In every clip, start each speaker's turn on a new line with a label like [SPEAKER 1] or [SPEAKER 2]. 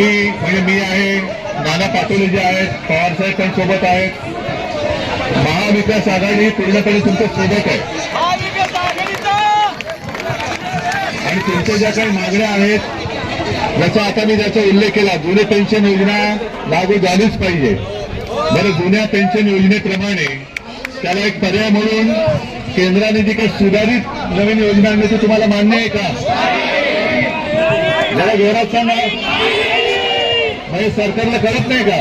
[SPEAKER 1] आम्ही म्हणजे मी आहे नाना पाटोले जे आहेत पवार साहेब पण सोबत आहेत. महाविकास आघाडी पूर्णपणे तुमच्यासोबत आहे. आणि तुमच्या ज्या काही मागण्या आहेत जसं आता मी त्याचा उल्लेख केला. जुने पेन्शन योजना लागू झालीच पाहिजे. बरं जुन्या पेन्शन योजनेप्रमाणे त्याला एक पर्याय म्हणून केंद्राने जी काही सुधारित नवीन योजना आणली ती तुम्हाला मान्य आहे का? जरा जोरात सांगा. हे सरकारला करत नाही का?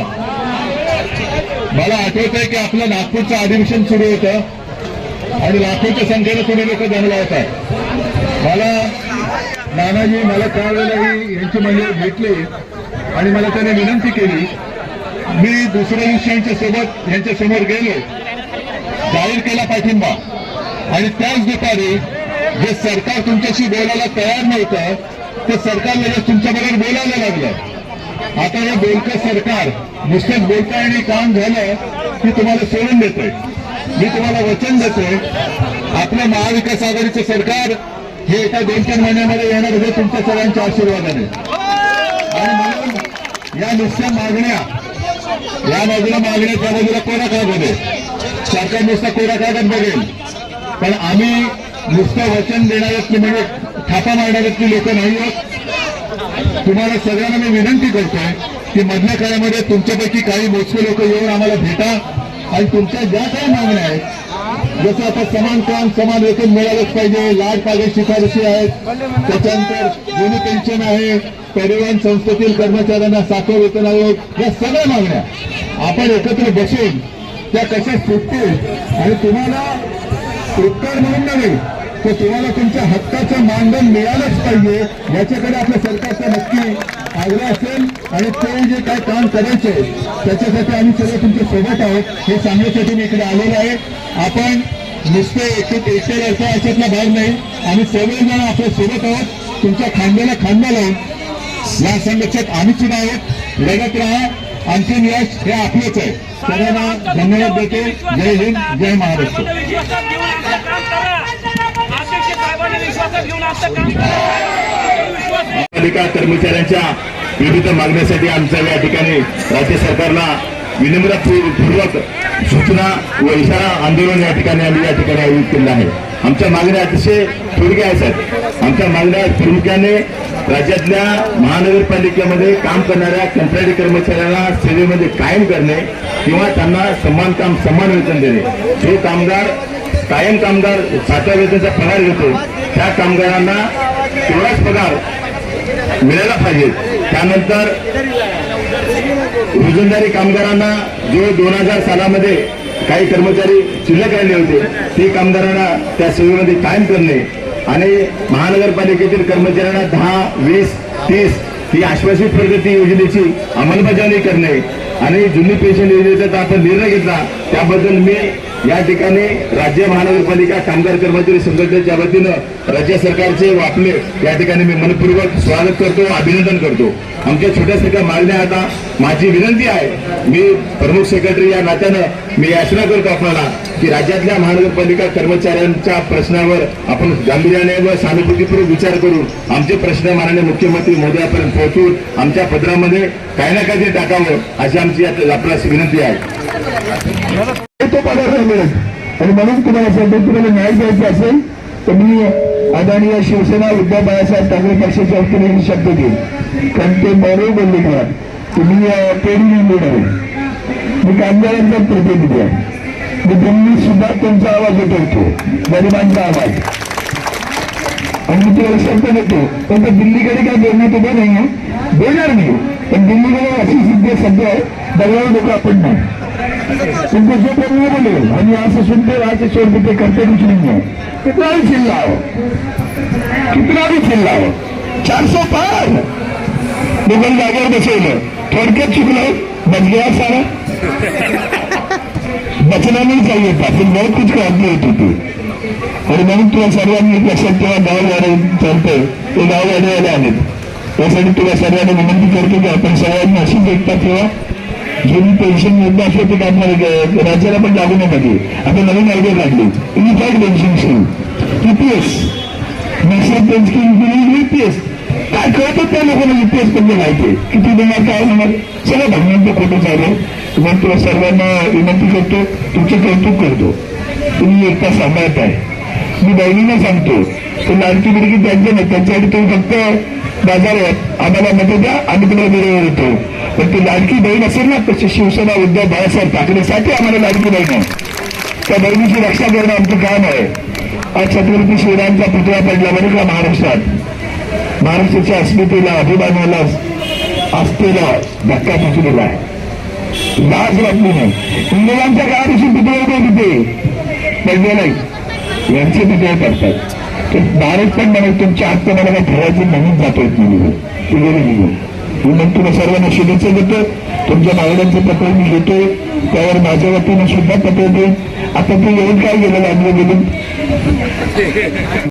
[SPEAKER 1] मला आठवत आहे की आपलं नागपूरचं अधिवेशन सुरू होतं आणि लाखोच्या संख्येनं तुम्ही लोक जमला होता. मला नानाजी मला त्यावेळेलाही यांची म्हणजे भेटली आणि मला त्याने विनंती केली मी दुसऱ्या दिवशी यांच्या सोबत यांच्या समोर गेलो. जाहीर केला पाठिंबा. आणि त्याच दुपारी जे सरकार तुमच्याशी बोलायला तयार नव्हतं ते सरकार लगेच तुमच्याबरोबर बोलायला लागलं. आता हे बोलकं सरकार. नुसतं बोलता आणि काम झालं की तुम्हाला सोडून देतोय. मी तुम्हाला वचन देतोय. आपलं महाविकास आघाडीचं सरकार हे एका दोन तीन महिन्यामध्ये येणार हे तुमच्या सगळ्यांच्या आशीर्वादाने. आणि म्हणून या नुसत्या मागण्या या बाजूला मागण्या त्या बाजूला कोरा कागद आहे सरकार नुसता कोरा कागद बघेल. पण आम्ही नुसतं वचन देणाऱ्यातली म्हणजे थापा मारणाऱ्यातली लोक नाही आहोत. तुम्हाला सगळ्यांना मी विनंती करतोय की मधल्या काळामध्ये तुमच्यापैकी काही मोजके लोक येऊन आम्हाला भेटा. आणि तुमच्या ज्या काही मागण्या आहेत जसं आता समान काम समान वेतन मिळालंच पाहिजे. लाड पागे शिफारशी आहेत. त्याच्यानंतर जुनी पेन्शन आहे. परिवहन संस्थेतील कर्मचाऱ्यांना साखर वेतन आयोग या सगळ्या मागण्या आपण एकत्र बसून त्या कशा सुटतील. आणि तुम्हाला उत्तर म्हणून नव्हे तर तुम्हाला तुमच्या हक्काचं मानधन मिळालंच पाहिजे याच्याकडे आपल्या सरकारचा नक्की आग्रह असेल आणि ते जे काय काम करायचंय त्याच्यासाठी आम्ही सगळे तुमच्यासोबत आहोत हे सांगण्यासाठी मी इकडे आलेलो आहे. आपण नुसते एकटे एकटे याचा याच्यातला भाग नाही आम्ही सगळेजण आपल्यासोबत आहोत. तुमच्या खांद्याला खांदा लावून या संरक्षक आम्ही सुद्धा आहोत. लढत राहा अंतिम यश हे आपलंच आहे. सगळ्यांना धन्यवाद देते. जय हिंद जय महाराष्ट्र
[SPEAKER 2] साहेबांना विश्वासात घेऊन आमचं काम करा आशिष साहेबांना विश्वासात घेऊन आमचं काम करा
[SPEAKER 1] पालिका कर्मचाऱ्यांच्या विविध मागण्यासाठी आमच्या या ठिकाणी राज्य सरकारला विनम्रपूर्वक सूचना व इशारा आंदोलन या ठिकाणी आम्ही या ठिकाणी आयोजित केलं आहे. आमच्या मागण्या अतिशय थोडक्या आहेत आमच्या मागण्या प्रामुख्याने राज्यातल्या महानगरपालिकेमध्ये काम करणाऱ्या कंत्राटी कर्मचाऱ्यांना सेवेमध्ये कायम करणे किंवा त्यांना समान काम समान वेतन देणे. जो कामगार कायम कामगार सातव्या वेतनाचा पगार घेतो. त्या कामगारांना तेवढाच पगार मिळायला पाहिजे. त्यानंतर रोजंदारी कामगारांना जो दोन हजार सालामध्ये काही कर्मचारी शिल्लक राहिले होते ते कामगारांना त्या सेवेमध्ये कायम करणे आणि महानगरपालिकेतील कर्मचाऱ्यांना दहा वीस तीस ही आश्वासित प्रगती योजनेची अंमलबजावणी करणे आणि जुनी पेन्शन योजनेचा तर आपण निर्णय घेतला त्याबद्दल मी या ठिकाणी राज्य महानगरपालिका कामगार कर्मचारी संघटनेच्या वतीनं राज्य सरकारचे वापले या ठिकाणी मी मनपूर्वक स्वागत करतो अभिनंदन करतो. आमच्या छोट्यासारख्या मागण्या आता माझी विनंती आहे. मी प्रमुख सेक्रेटरी या नात्यानं मी याचना करतो आपल्याला की राज्यातल्या महानगरपालिका कर्मचाऱ्यांच्या प्रश्नावर आपण गांभीर्याने व सहानुभूतीपूर्वक विचार करून आमचे प्रश्न माननीय मुख्यमंत्री मोदीपर्यंत पोहोचून आमच्या पत्रामध्ये काही ना काहीतरी टाकावं अशी आमची आता विनंती आहे. तो पगार नाही मिळत आणि म्हणून तुम्हाला सांगतो तुम्हाला न्याय द्यायचा असेल तर मी अदानी या शिवसेना उद्धव बाळासाहेब ठाकरे पक्षाच्या वतीने हे शब्द देईल कारण ते बरोबर बोलले मला तुम्ही पेढी लीडर आहे. मी कामगारांचा प्रतिनिधी आहे. मी दिल्ली सुद्धा तुमचा आवाज उठवतो. गरिबांचा आवाज. आणि मी तुम्हाला शब्द देतो पण ते दिल्लीकडे काय देण्यात उभं नाही देणार नाही पण दिल्लीकडे अशी सिद्धी सध्या आहे दगडावर लोक आपण नाही. तुमको जो करना है बोले हम यहाँ से सुनते वहां से छोड़ देते करते कुछ नहीं. है कितना भी चिल्लाओ कितना भी चिल्लाओ चार सौ पार. मुघल जागेवर बसवलं. थोडक्यात चुकलं. बच गया सारा. बचना नहीं चाहिए था फिर बहुत कुछ काढले होती ते. आणि म्हणून तुला सर्वांनी लक्षात तेव्हा गावगाडे चालते ते गावगाडीवाले आहेत त्यासाठी तुला सर्वांना विनंती करतो की आपण सर्वांनी अशीच एकता ठेवा. जुनी पेन्शन योजना असली ते काढणार राज्याला पण लागू नाही पाहिजे आता नवीन आयडिया काढली. Unified pension scheme EPS national pension scheme EPS
[SPEAKER 3] काय कळतं त्या लोकांना इतिहास म्हणजे माहिती किती देणार काय होणार सगळ्या भावनांचं खोटं चालू मग तुला सर्वांना विनंती करतो. तुमचं कौतुक करतो. तुम्ही एकटा सांभाळत मी बहिणींना सांगतो लाडकी मुलगी त्यांचे नाही. त्यांच्यासाठी तुम्ही फक्त बाजारात आम्हाला मदत द्या आम्ही तुम्हाला वेळेवर येतो पण ती लाडकी बहीण असेल ना तशी शिवसेना उद्धव बाळासाहेब ठाकरेसाठी आम्हाला लाडकी बहीण आहे. त्या बहिणीची रक्षा करणं आमचं काम आहे. आज छत्रपती शिवरायांचा पुतळा पडला बरं का महाराष्ट्रात? महाराष्ट्राच्या अस्मितेला अभिमानाला आस्थेला धक्का पोचलेला आहे. लाज वाटली नाही. इंग्रजांच्या काळापासून पुतळे होते. तिथे पडले नाही. यांचे पुतळे पडतात. तर डायरेक्ट पण म्हणत तुमच्या आत्ता मला काही ठरायचं म्हणून जातोय येत नाही निघून ती गेली निघून म्हणून सर्वांना शुभेच्छा देतो तुमच्या मागण्यांचं पत्र मी घेतो त्यावर माझ्या वतीनं सुद्धा पत्र देईन. आता तू येऊन काय गेलं लागलं गेलं.